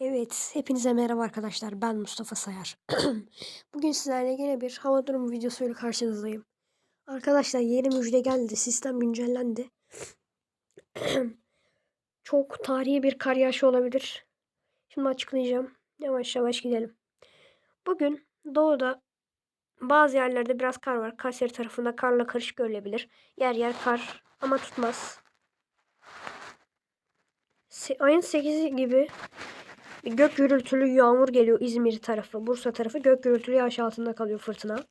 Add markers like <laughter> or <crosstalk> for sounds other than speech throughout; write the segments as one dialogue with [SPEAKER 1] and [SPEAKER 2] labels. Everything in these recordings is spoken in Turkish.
[SPEAKER 1] Evet, hepinize merhaba arkadaşlar. Ben Mustafa Sayar. <clears throat> Bugün sizlerle yine bir hava durumu videosuyla karşınızdayım. Arkadaşlar yeni müjde geldi. Sistem güncellendi. <clears throat> Çok tarihi bir kar yağışı olabilir. Şimdi açıklayacağım. Yavaş yavaş gidelim. Bugün doğuda bazı yerlerde biraz kar var. Kayseri tarafında karla karışık görülebilir. Yer yer kar ama tutmaz. Ayın 8'i gibi Gök gürültülü yağmur geliyor İzmir tarafı, Bursa tarafı. Gök gürültülü yağış altında kalıyor fırtına.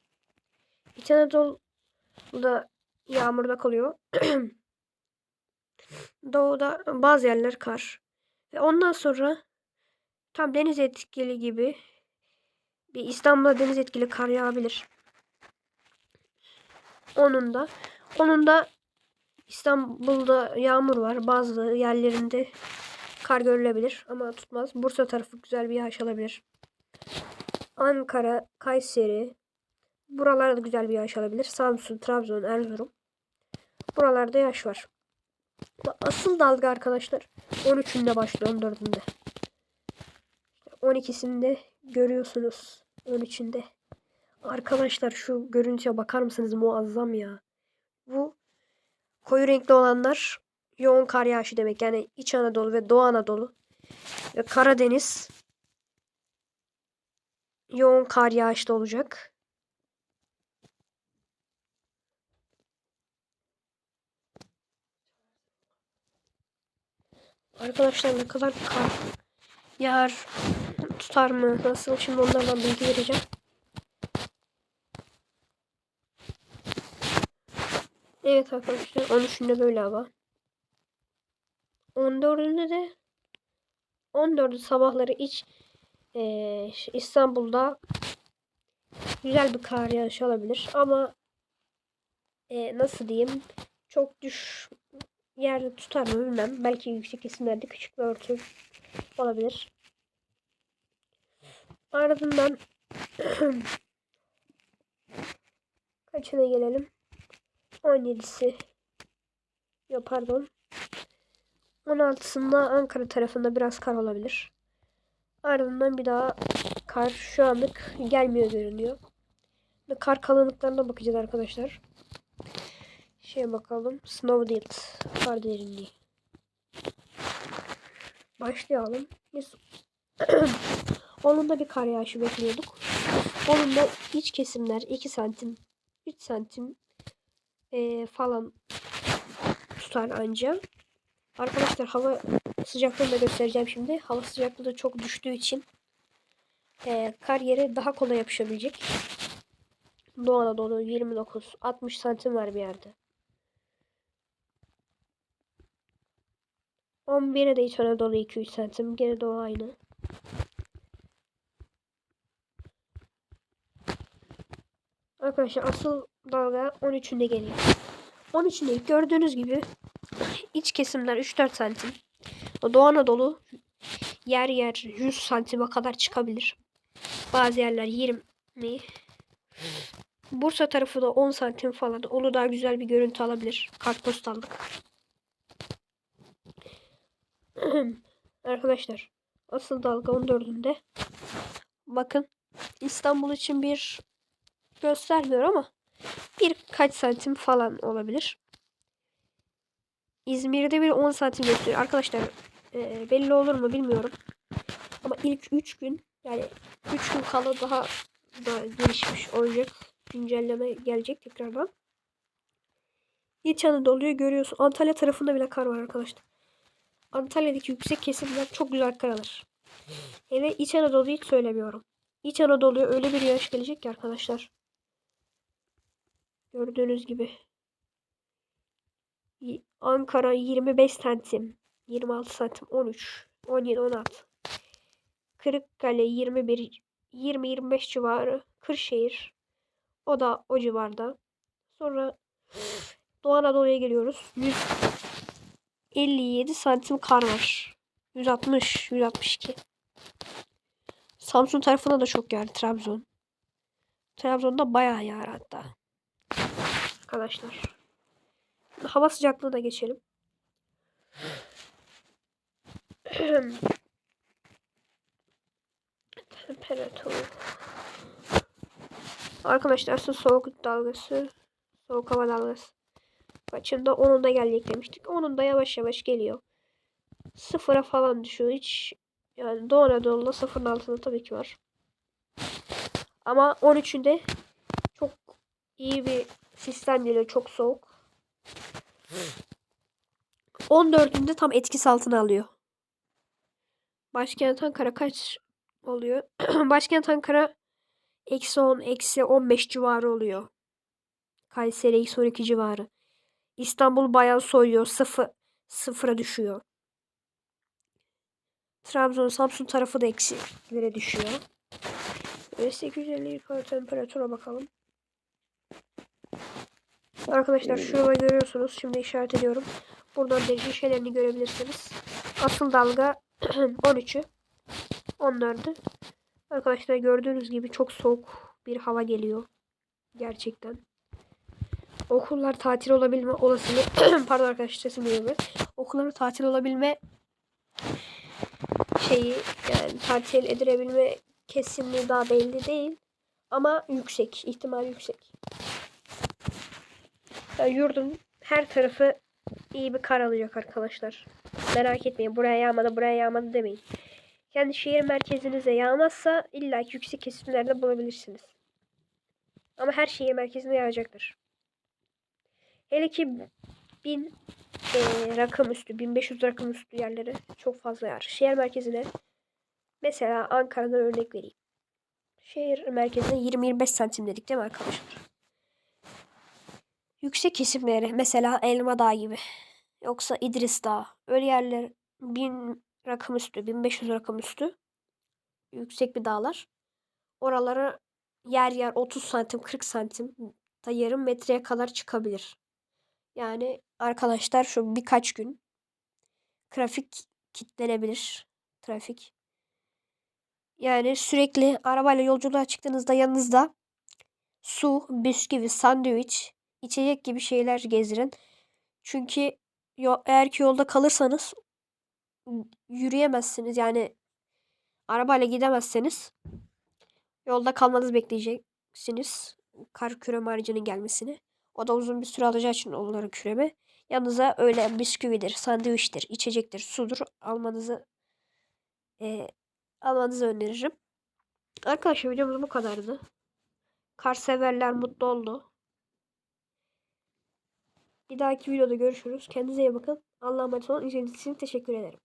[SPEAKER 1] İç Anadolu'da yağmurda kalıyor. <clears throat> Doğuda bazı yerler kar. Ve ondan sonra tam deniz etkili gibi bir İstanbul'da deniz etkili kar yağabilir. Onun da onun da İstanbul'da yağmur var. Bazı yerlerinde kar görülebilir ama tutmaz. Bursa tarafı güzel bir yağış alabilir. Ankara, Kayseri buralarda güzel bir yağış alabilir. Samsun, Trabzon, Erzurum. Buralarda yağış var. Asıl dalga arkadaşlar 13'ünde başlıyor 14'ünde. 12'sinde görüyorsunuz 13'ünde. Arkadaşlar şu görüntüye bakar mısınız? Muazzam ya. Bu koyu renkli olanlar yoğun kar yağışı demek. Yani İç Anadolu ve Doğu Anadolu ve Karadeniz yoğun kar yağışlı olacak. Arkadaşlar ne kadar kar yağar tutar mı nasıl şimdi onlardan bilgi vereceğim. Evet arkadaşlar 13'ünde böyle hava. 14'ünde de 14'ü sabahları iç e, İstanbul'da güzel bir kar yağışı olabilir ama e, nasıl diyeyim çok düş yerde tutar mı bilmem. Belki yüksek kesimlerde küçük bir örtü olabilir. Ardından <clears throat> kaçına gelelim? 17'si yok pardon 16'sında Ankara tarafında biraz kar olabilir. Ardından bir daha kar şu anlık gelmiyor görünüyor. Kar kalınlıklarına bakacağız arkadaşlar. Şeye bakalım. Snow Depth. Kar derinliği. Başlayalım. Biz <clears throat> onun da bir kar yağışı bekliyorduk. Onun da iç kesimler 2 santim 3 santim e, falan tutar ancak. Arkadaşlar hava sıcaklığını da göstereceğim şimdi. Hava sıcaklığı çok düştüğü için e, kar yere daha kolay yapışabilecek. Doğu Anadolu 29 60 santim var bir yerde. 11'e de İç Anadolu 2-3 santim. Gene Doğu aynı. Arkadaşlar asıl dalga 13'ünde geliyor. 13'ünde gördüğünüz gibi iç kesimler 3-4 santim. Doğu Anadolu yer yer 100 santime kadar çıkabilir. Bazı yerler 20. Bursa tarafı da 10 santim falan. Onu daha güzel bir görüntü alabilir. Kartpostallık. <clears throat> Arkadaşlar asıl dalga 14'ünde. Bakın İstanbul için bir göstermiyor ama birkaç santim falan olabilir. İzmir'de bir 10 santim gösteriyor. Arkadaşlar e, belli olur mu bilmiyorum. Ama ilk 3 gün yani 3 gün kala daha da gelişmiş olacak. Güncelleme gelecek tekrardan. İç Anadolu'yu görüyorsun. Antalya tarafında bile kar var arkadaşlar. Antalya'daki yüksek kesimler çok güzel kar alır. Hele İç Anadolu'yu hiç söylemiyorum. İç Anadolu'ya öyle bir yağış gelecek ki arkadaşlar. Gördüğünüz gibi. Ankara 25 santim. 26 santim 13. 17 16. Kırıkkale 21 20-25 civarı. Kırşehir. O da o civarda. Sonra Doğu Anadolu'ya geliyoruz. 157 santim kar var. 160, 162. Samsun tarafına da çok yağar Trabzon. Trabzon'da bayağı yağar hatta. Arkadaşlar. Hava sıcaklığı da geçelim. <clears throat> Temperatur. Arkadaşlar su soğuk dalgası. Soğuk hava dalgası. Kaçında onun da gelecek demiştik. Onun da yavaş yavaş geliyor. Sıfıra falan düşüyor. Hiç yani Doğu Anadolu'da sıfırın altında tabii ki var. Ama 13'ünde çok iyi bir sistem geliyor. Çok soğuk. 14'ünde tam etkisi altına alıyor. Başkent Ankara kaç oluyor? <clears throat> Başkent Ankara eksi 10, eksi 15 civarı oluyor. Kayseri eksi 12 civarı. İstanbul bayağı soğuyor. Sıfır, sıfıra düşüyor. Trabzon, Samsun tarafı da eksilere düşüyor. Ve 850 yukarı temperatura bakalım. Arkadaşlar şurada görüyorsunuz. Şimdi işaret ediyorum. Buradan derece şeylerini görebilirsiniz. Asıl dalga <clears throat> 13'ü. 14'ü. Arkadaşlar gördüğünüz gibi çok soğuk bir hava geliyor. Gerçekten. Okullar tatil olabilme olasılığı <clears throat> pardon arkadaşlar sesim geliyor. Okulların tatil olabilme şeyi yani tatil edilebilme kesinliği daha belli değil. Ama yüksek. ihtimal yüksek. Yurdun her tarafı iyi bir kar alacak arkadaşlar. Merak etmeyin. Buraya yağmadı, buraya yağmadı demeyin. Kendi şehir merkezinize yağmazsa illa yüksek kesimlerde bulabilirsiniz. Ama her şehir merkezine yağacaktır. Hele ki 1000 e, rakım üstü, 1500 rakım üstü yerlere çok fazla yağar. Şehir merkezine mesela Ankara'dan örnek vereyim. Şehir merkezine 20-25 santim dedik değil mi arkadaşlar? Yüksek kesimlere mesela Elma Dağı gibi. Yoksa İdris Dağı. Öyle yerler 1000 rakım üstü, 1500 rakım üstü. Yüksek bir dağlar. Oralara yer yer 30 santim, 40 santim da yarım metreye kadar çıkabilir. Yani arkadaşlar şu birkaç gün trafik kilitlenebilir. Trafik. Yani sürekli arabayla yolculuğa çıktığınızda yanınızda su, bisküvi, sandviç, içecek gibi şeyler gezdirin. Çünkü eğer ki yolda kalırsanız yürüyemezsiniz. Yani arabayla gidemezseniz yolda kalmanızı bekleyeceksiniz. Kar küre haricinin gelmesini. O da uzun bir süre alacağı için onların küreme. Yanınıza öyle bisküvidir, sandviçtir, içecektir, sudur almanızı e, almanızı öneririm. Arkadaşlar videomuz bu kadardı. Kar severler mutlu oldu. Bir dahaki videoda görüşürüz. Kendinize iyi bakın. Allah'a emanet olun. İzlediğiniz için teşekkür ederim.